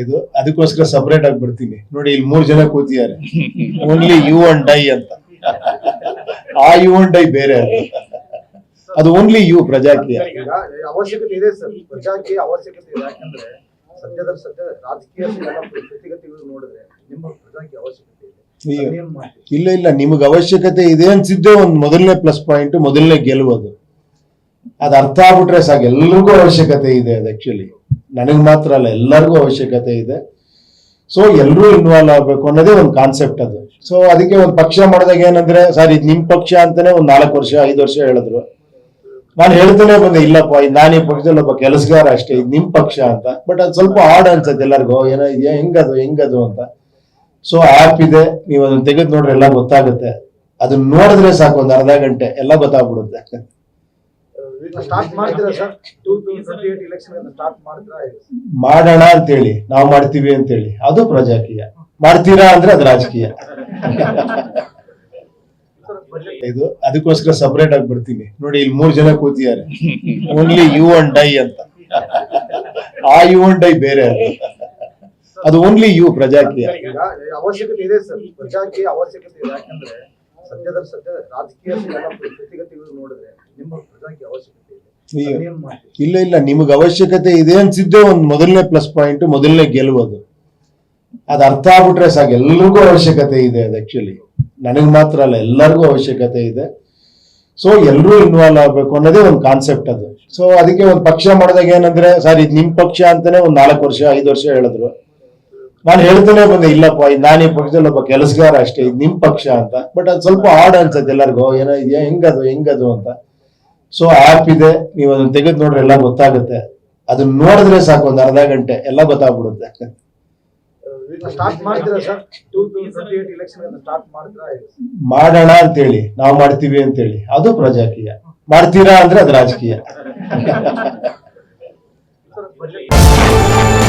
ಇದು ಅದಕ್ಕೋಸ್ಕರ ಸಪರೇಟ್ ಆಗಿ ಬರ್ತೀನಿ ನೋಡಿ ಇಲ್ಲಿ ಮೂರ್ ಜನ ಕೂತಿದ್ದಾರೆ. ಓನ್ಲಿ ಯು ಅಂಡ್ ಡೈ ಅಂತ. ಆ ಯು ಅಂಡ್ ಡೈ ಬೇರೆ ಅದು. ಅದು ಓನ್ಲಿ ಯು ಪ್ರಜಾಕೀಯ. ಅವಶ್ಯಕತೆ ಇದೆ ಸರ್. ಪ್ರಜಾಕೀಯ ಅವಶ್ಯಕತೆ ಇದೆ. ಯಾಕಂದ್ರೆ ಸದ್ಯದ ಸದ್ಯ ರಾಜಕೀಯ ಸ್ಥಿತಿಗತಿಗಳು ನೋಡಿದ್ರೆ ನಿಮ್ಮ ಪ್ರಜಾಕೀಯ ಅವಶ್ಯಕತೆ ಇದೆ? ಇಲ್ಲ. ಇಲ್ಲ ನಿಮಗೆ ಅವಶ್ಯಕತೆ ಇದೆ ಅನ್ಸಿದ್ದೆ ಒಂದು ಮೊದಲನೇ ಪ್ಲಸ್ ಪಾಯಿಂಟ್ ಮೊದಲನೇ ಗೆಲುವುದು. ಅದು ಅರ್ಥ ಆಗ್ಬಿಟ್ರೆ ಸಾಕು. ಎಲ್ರಿಗೂ ಅವಶ್ಯಕತೆ ಇದೆ ಅದು ಆಕ್ಚುಲಿ ನನಗೆ ಮಾತ್ರ ಅಲ್ಲ, ಎಲ್ಲರಿಗೂ ಅವಶ್ಯಕತೆ ಇದೆ. ಸೊ ಎಲ್ಲರೂ ಇನ್ವಾಲ್ವ್ ಆಗ್ಬೇಕು ಅನ್ನೋದೇ ಒಂದು ಕಾನ್ಸೆಪ್ಟ್ ಅದು. ಸೊ ಅದಕ್ಕೆ ಒಂದು ಪಕ್ಷ ಮಾಡಿದಾಗ ಏನಂದ್ರೆ, ಸರ್, ಇದು ನಿಮ್ ಪಕ್ಷ ಅಂತಾನೆ ಒಂದು ನಾಲ್ಕು ವರ್ಷ, ಐದು ವರ್ಷ ಹೇಳಿದ್ರು. ನಾನು ಹೇಳ್ತಾನೆ ಬಂದೆ, ಇಲ್ಲಪ್ಪ, ಇದು ನಾನು ಈ ಪಕ್ಷದಲ್ಲಿ ಒಬ್ಬ ಕೆಲಸಗಾರ ಅಷ್ಟೇ, ಇದು ನಿಮ್ ಪಕ್ಷ ಅಂತ. ಬಟ್ ಅದು ಸ್ವಲ್ಪ ಆಡ್ ಅನ್ಸುತ್ತೆ ಎಲ್ಲರಿಗೂ ಏನೋ ಇದೆಯಾ ಹೆಂಗದು ಹೆಂಗದು ಅಂತ. ಸೊ ಆಪ್ ಇದೆ, ನೀವು ಅದನ್ನ ತೆಗೆದು ನೋಡ್ರೆ ಎಲ್ಲ ಗೊತ್ತಾಗುತ್ತೆ. ಅದನ್ನ ನೋಡಿದ್ರೆ ಸಾಕು ಒಂದು ಅರ್ಧ ಗಂಟೆ, ಎಲ್ಲ ಗೊತ್ತಾಗ್ಬಿಡುತ್ತೆ. ಮಾಡೋಣ ಅಂತೇಳಿ. ನಾವು ಮಾಡ್ತೀವಿ ಅಂತೇಳಿ. ಅದು ಪ್ರಜಾಕೀಯ. ಮಾಡ್ತೀರಾ ಅಂದ್ರೆ ಅದು ರಾಜಕೀಯ. ಸರ್ ಇದು ಅದಕ್ಕೋಸ್ಕರ ಸಪರೇಟ್ ಆಗಿ ಬರ್ತೀನಿ ನೋಡಿ ಇಲ್ಲಿ ಮೂರ್ ಜನ ಕೂತಿದ್ದಾರೆ. ಓನ್ಲಿ ಯು ಅಂಡ್ ಡೈ ಅಂತ. ಆ ಯು ಅಂಡ್ ಡೈ ಬೇರೆ ಅದು. ಅದು ಓನ್ಲಿ ಯು ಪ್ರಜಾಕೀಯ. ಅವಶ್ಯಕತೆ ಇದೆ ಸರ್ ಪ್ರಜಾಕೀಯ ಅವಶ್ಯಕತೆ ಇದೆ ಯಾಕಂದ್ರೆ ಸದ್ಯದ ಸದ್ಯ ರಾಜಕೀಯ ಸ್ಥಿತಿಗತಿಗಳು ನೋಡಿದ್ರೆ ನಿಮ್ಮ ಪ್ರಜಾಕ್ಕೆ ಅವಶ್ಯಕತೆ ಇದೆ? ಇಲ್ಲ. ಇಲ್ಲ ನಿಮಗೆ ಅವಶ್ಯಕತೆ ಇದೆ ಅನ್ಸಿದ್ದೆ ಒಂದು ಮೊದಲನೇ ಪ್ಲಸ್ ಪಾಯಿಂಟ್ ಮೊದಲನೇ ಗೆಲುವುದು. ಅದು ಅರ್ಥ ಆಗ್ಬಿಟ್ರೆ ಸಾಕು. ಎಲ್ರಿಗೂ ಅವಶ್ಯಕತೆ ಇದೆ ಅದು ಆಕ್ಚುಲಿ ನನಗೆ ಮಾತ್ರ ಅಲ್ಲ ಎಲ್ಲರಿಗೂ ಅವಶ್ಯಕತೆ ಇದೆ. ಸೊ ಎಲ್ಲರೂ ಇನ್ವಾಲ್ವ್ ಆಗ್ಬೇಕು ಅನ್ನೋದೇ ಒಂದು ಕಾನ್ಸೆಪ್ಟ್ ಅದು. ಸೊ ಅದಕ್ಕೆ ಒಂದು ಪಕ್ಷ ಮಾಡಿದಾಗ ಏನಂದ್ರೆ ಸರ್ ಇದು ನಿಮ್ ಪಕ್ಷ ಅಂತಾನೆ ಒಂದು ನಾಲ್ಕು ವರ್ಷ ಐದು ವರ್ಷ ಹೇಳಿದ್ರು. ನಾನು ಹೇಳ್ತಾನೆ ಬಂದೆ ಇಲ್ಲಪ್ಪ ನಾನು ಈ ಪಕ್ಷದಲ್ಲಿ ಒಬ್ಬ ಕೆಲಸಗಾರ ಅಷ್ಟೇ ಇದು ನಿಮ್ ಪಕ್ಷ ಅಂತ. ಬಟ್ ಅದು ಸ್ವಲ್ಪ ಆಡ್ ಅನ್ಸುತ್ತೆ ಎಲ್ಲರಿಗೂ ಏನೋ ಇದೆಯಾ ಹೆಂಗದು ಹೆಂಗದು ಅಂತ. ಸೊ ಆಪ್ ಇದೆ ನೀವು ಅದನ್ನ ತೆಗೆದು ನೋಡ್ರೆ ಎಲ್ಲ ಗೊತ್ತಾಗುತ್ತೆ. ಅದನ್ನ ನೋಡಿದ್ರೆ ಸಾಕು ಒಂದು ಅರ್ಧ ಗಂಟೆ ಎಲ್ಲ ಗೊತ್ತಾಗ್ಬಿಡುತ್ತೆ. ಮಾಡೋಣ ಅಂತೇಳಿ ನಾವು ಮಾಡ್ತೀವಿ ಅಂತೇಳಿ. ಅದು ಪ್ರಜಾಕೀಯ. ಮಾಡ್ತೀರಾ ಅಂದ್ರೆ ಅದು ರಾಜಕೀಯ.